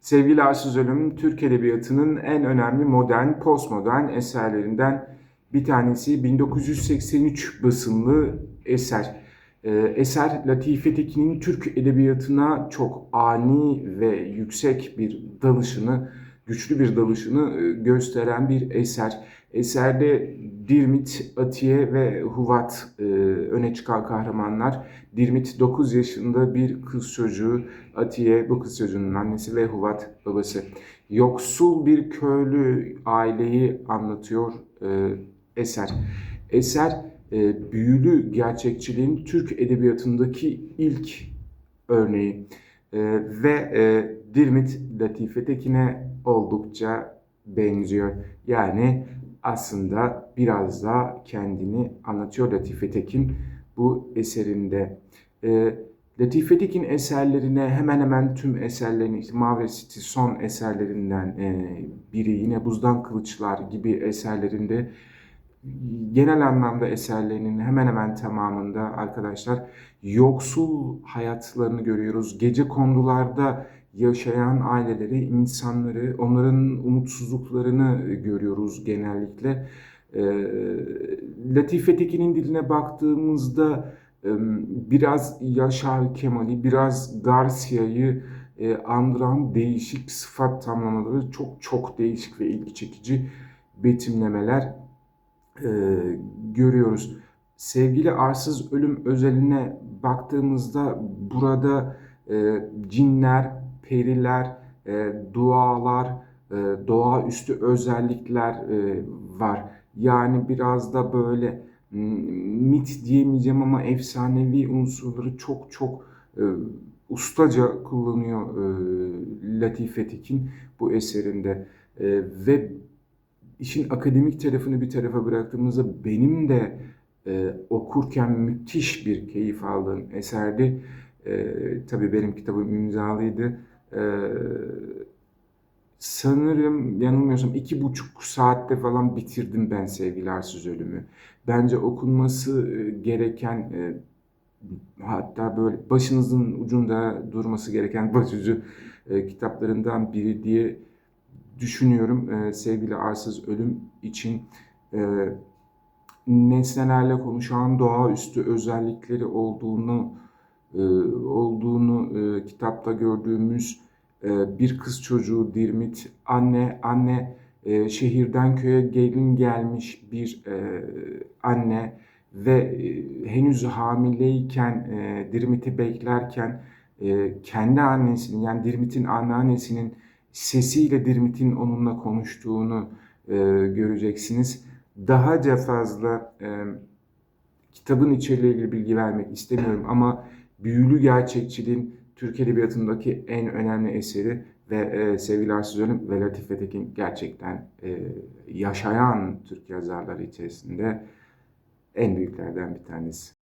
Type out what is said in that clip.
Sevgili Arsız Ölüm, Türk Edebiyatı'nın en önemli modern, postmodern eserlerinden bir tanesi 1983 basımlı eser. Ee, eser Latife Tekin'in Türk Edebiyatı'na çok ani ve yüksek bir dalışını, güçlü bir dalışını e, gösteren bir eser. Eserde Dirmit, Atiye ve Huvat e, öne çıkan kahramanlar. Dirmit 9 yaşında bir kız çocuğu, Atiye bu kız çocuğunun annesi ve Huvat babası. Yoksul bir köylü aileyi anlatıyor e, eser. Eser e, büyülü gerçekçiliğin Türk edebiyatındaki ilk örneği. E, ve e, Dirmit Latife Tekin'e oldukça benziyor. Yani aslında biraz da kendini anlatıyor Latife Tekin bu eserinde. E, Latife Tekin eserlerine hemen hemen tüm eserlerini, işte Mavi City son eserlerinden e, biri, yine Buzdan Kılıçlar gibi eserlerinde genel anlamda eserlerinin hemen hemen tamamında arkadaşlar yoksul hayatlarını görüyoruz. Gece kondularda yaşayan aileleri, insanları, onların umutsuzluklarını görüyoruz genellikle. Ee, Latife Tekin'in diline baktığımızda e, biraz Yaşar Kemal'i, biraz Garcia'yı e, andıran değişik sıfat tamlamaları çok çok değişik ve ilgi çekici betimlemeler e, görüyoruz. Sevgili arsız ölüm özeline baktığımızda burada e, cinler, periler, e, dualar, e, doğaüstü özellikler e, var. Yani biraz da böyle mit diyemeyeceğim ama efsanevi unsurları çok çok e, ustaca kullanıyor e, Latife Tekin bu eserinde. E, ve işin akademik tarafını bir tarafa bıraktığımızda benim de e, okurken müthiş bir keyif aldığım eserdi. E, tabii benim kitabım imzalıydı. E, sanırım yanılmıyorsam iki buçuk saatte falan bitirdim ben Sevgili Arsız Ölümü. Bence okunması e, gereken e, hatta böyle başınızın ucunda durması gereken başucu e, kitaplarından biri diye düşünüyorum e, sevgili arsız ölüm için e, nesnelerle konuşan doğaüstü özellikleri olduğunu e, olduğunu e, kitapta gördüğümüz e, bir kız çocuğu Dirmit anne anne e, şehirden köye gelin gelmiş bir e, anne ve e, henüz hamileyken e, Dirmit'i beklerken e, kendi annesinin yani Dirmit'in anneannesinin sesiyle Dirmit'in onunla konuştuğunu e, göreceksiniz. Dahaca fazla e, kitabın içeriğiyle ilgili bilgi vermek istemiyorum ama büyülü gerçekçiliğin Türk Edebiyatı'ndaki en önemli eseri ve e, sevgili Arsız Ölüm ve Latife Tekin gerçekten e, yaşayan Türk yazarları içerisinde en büyüklerden bir tanesi.